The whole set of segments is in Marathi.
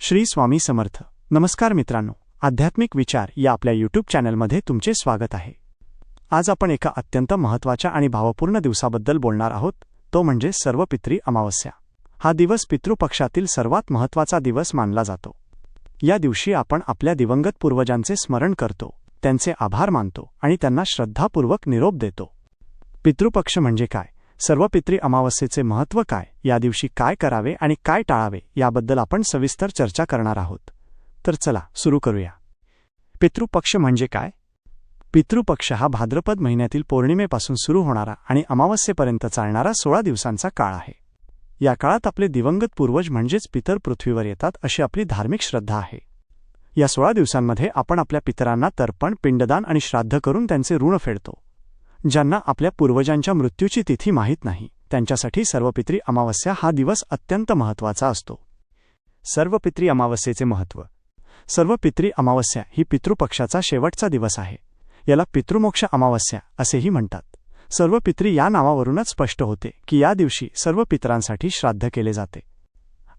श्री स्वामी समर्थ. नमस्कार मित्रांनो. आध्यात्मिक विचार या आपल्या यूट्यूब चॅनलमध्ये तुमचे स्वागत आहे. आज आपण एका अत्यंत महत्त्वाच्या आणि भावपूर्ण दिवसाबद्दल बोलणार आहोत. तो म्हणजे सर्वपित्री अमावस्या. हा दिवस पितृपक्षातील सर्वात महत्त्वाचा दिवस मानला जातो. या दिवशी आपण आपल्या दिवंगत पूर्वजांचे स्मरण करतो त्यांचे आभार मानतो आणि त्यांना श्रद्धापूर्वक निरोप देतो. पितृपक्ष म्हणजे काय? सर्व पित्री अमावस्येचे महत्त्व काय या दिवशी काय करावे आणि काय टाळावे याबद्दल आपण सविस्तर चर्चा करणार आहोत. तर चला सुरू करूया. पितृपक्ष म्हणजे काय? पितृपक्ष हा भाद्रपद महिन्यातील पौर्णिमेपासून सुरू होणारा आणि अमावस्येपर्यंत चालणारा सोळा दिवसांचा काळ आहे. या काळात आपले दिवंगत पूर्वज म्हणजेच पितर पृथ्वीवर येतात अशी आपली धार्मिक श्रद्धा आहे. या सोळा दिवसांमध्ये आपण आपल्या पितरांना तर्पण पिंडदान आणि श्राद्ध करून त्यांचे ऋण फेडतो. ज्यांना आपल्या पूर्वजांच्या मृत्यूची तिथी माहीत नाही. त्यांच्यासाठी सर्वपित्री अमावस्या हा दिवस अत्यंत महत्त्वाचा असतो. सर्वपित्री अमावस्येचे महत्त्व. सर्वपित्री अमावस्या ही पितृपक्षाचा शेवटचा दिवस आहे. याला पितृमोक्ष अमावस्या असेही म्हणतात. सर्व पित्री या नावावरूनच स्पष्ट होते की या दिवशी सर्व पितरांसाठी श्राद्ध केले जाते.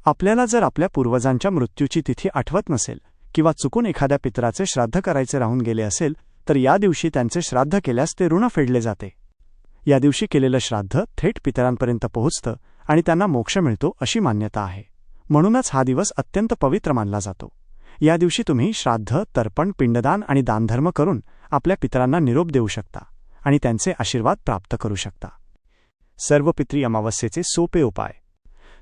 आपल्याला जर आपल्या पूर्वजांच्या मृत्यूची तिथी आठवत नसेल किंवा चुकून एखाद्या पितराचे श्राद्ध करायचे राहून गेले असेल तर या दिवशी त्यांचे श्राद्ध केल्यास ते ऋण फेडले जाते. या दिवशी केलेलं श्राद्ध थेट पितरांपर्यंत पोहोचतं आणि त्यांना मोक्ष मिळतो अशी मान्यता आहे. म्हणूनच हा दिवस अत्यंत पवित्र मानला जातो. या दिवशी तुम्ही श्राद्ध तर्पण पिंडदान आणि दानधर्म करून आपल्या पितरांना निरोप देऊ शकता आणि त्यांचे आशीर्वाद प्राप्त करू शकता. सर्व पित्री अमावस्येचे सोपे उपाय.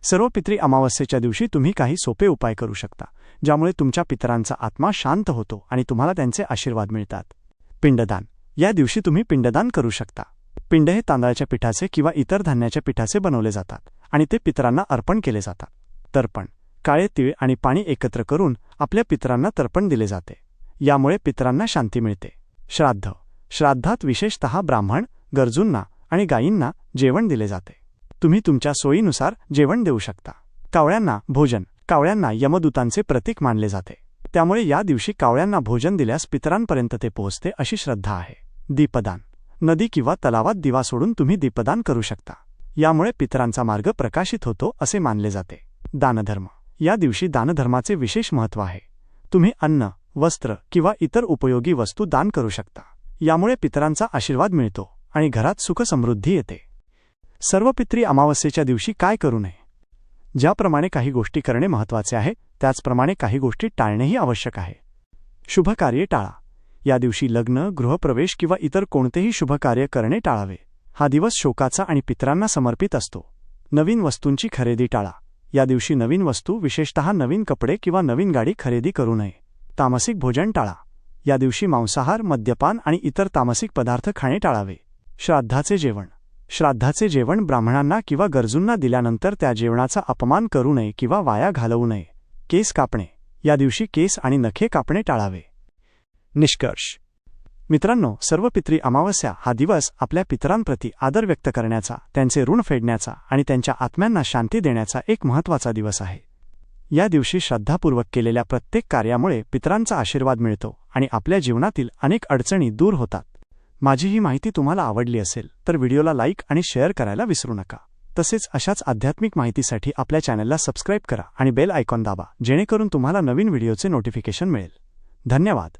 सर्व पित्री अमावस्येच्या दिवशी तुम्ही काही सोपे उपाय करू शकता ज्यामुळे तुमच्या पितरांचा आत्मा शांत होतो आणि तुम्हाला त्यांचे आशीर्वाद मिळतात. पिंडदान. या दिवशी तुम्ही पिंडदान करू शकता. पिंड हे तांदळाच्या पिठाचे किंवा इतर धान्याच्या पिठाचे बनवले जातात आणि ते पितरांना अर्पण केले जातात. तर्पण. काळे तीळ आणि पाणी एकत्र करून आपल्या पितरांना तर्पण दिले जाते. यामुळे पितरांना शांती मिळते. श्राद्ध. श्राद्धात विशेषतः ब्राह्मण गरजूंना आणि गायींना जेवण दिले जाते. तुम्ही तुमच्या सोयीनुसार जेवण देऊ शकता. कावळ्यांना भोजन. कावळ्यांना यमदूतांचे प्रतीक मानले जाते. त्यामुळे या दिवशी कावळ्यांना भोजन दिल्यास पितरांपर्यंत ते पोहोचते अशी श्रद्धा आहे. दीपदान. नदी किंवा तलावात दिवा सोडून तुम्ही दीपदान करू शकता. यामुळे पितरांचा मार्ग प्रकाशित होतो असे मानले जाते. दानधर्म. या दिवशी दानधर्माचे विशेष महत्त्व आहे. तुम्ही अन्न वस्त्र किंवा इतर उपयोगी वस्तू दान करू शकता. यामुळे पितरांचा आशीर्वाद मिळतो आणि घरात सुखसमृद्धी येते. सर्व पित्री अमावस्येच्या दिवशी काय करू नये? ज्याप्रमाणे काही गोष्टी करणे महत्त्वाचे आहे त्याचप्रमाणे काही गोष्टी टाळणेही आवश्यक आहे. शुभकार्ये टाळा. या दिवशी लग्न गृहप्रवेश किंवा इतर कोणतेही शुभकार्य करणे टाळावे. हा दिवस शोकाचा आणि पितरांना समर्पित असतो. नवीन वस्तूंची खरेदी टाळा. या दिवशी नवीन वस्तू विशेषतः नवीन कपडे किंवा नवीन गाडी खरेदी करू नये. तामसिक भोजन टाळा. या दिवशी मांसाहार मद्यपान आणि इतर तामसिक पदार्थ खाणे टाळावे. श्राद्धाचे जेवण. श्राद्धाचे जेवण ब्राह्मणांना किंवा गरजूंना दिल्यानंतर त्या जेवणाचा अपमान करू नये किंवा वाया घालवू नये. केस कापणे. या दिवशी केस आणि नखे कापणे टाळावे. निष्कर्ष. मित्रांनो सर्व पित्री अमावस्या हा दिवस आपल्या पितरांप्रती आदर व्यक्त करण्याचा त्यांचे ऋण फेडण्याचा आणि त्यांच्या आत्म्यांना शांती देण्याचा एक महत्त्वाचा दिवस आहे. या दिवशी श्रद्धापूर्वक केलेल्या प्रत्येक कार्यामुळे पितरांचा आशीर्वाद मिळतो आणि आपल्या जीवनातील अनेक अडचणी दूर होतात. माझी ही माहिती तुम्हाला आवडली असेल तर व्हिडिओला लाईक आणि शेअर करायला विसरू नका. तसेच अशाच आध्यात्मिक माहितीसाठी आपल्या चॅनलला सबस्क्राईब करा आणि बेल आयकॉन दाबा जेणेकरून तुम्हाला नवीन व्हिडिओचे नोटिफिकेशन मिळेल. धन्यवाद.